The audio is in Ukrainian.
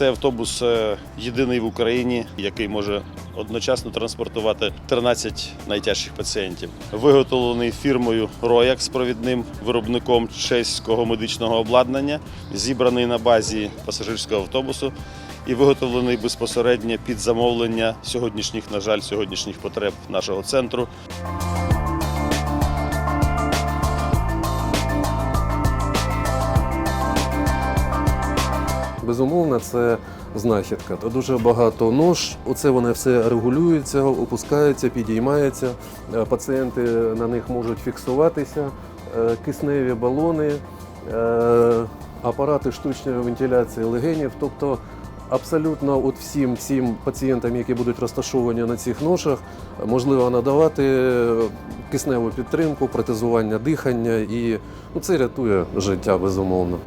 Цей автобус е, єдиний в Україні, який може одночасно транспортувати 13 найтяжчих пацієнтів. Виготовлений фірмою Рояк з провідним виробником чеського медичного обладнання, зібраний на базі пасажирського автобусу і виготовлений безпосередньо під замовлення сьогоднішніх, на жаль, сьогоднішніх потреб нашого центру. Безумовно, це знахідка. Та Дуже багато нож. Оце вони все регулюється, опускається, підіймається. Е, Пацієнти на них можуть фіксуватися, Е, кисневі балони, е, апарати штучної вентиляції легенів. Тобто абсолютно от всім цим пацієнтам, які будуть розташовані на цих ношах, можливо надавати кисневу підтримку, протезування дихання і ну, це рятує життя безумовно.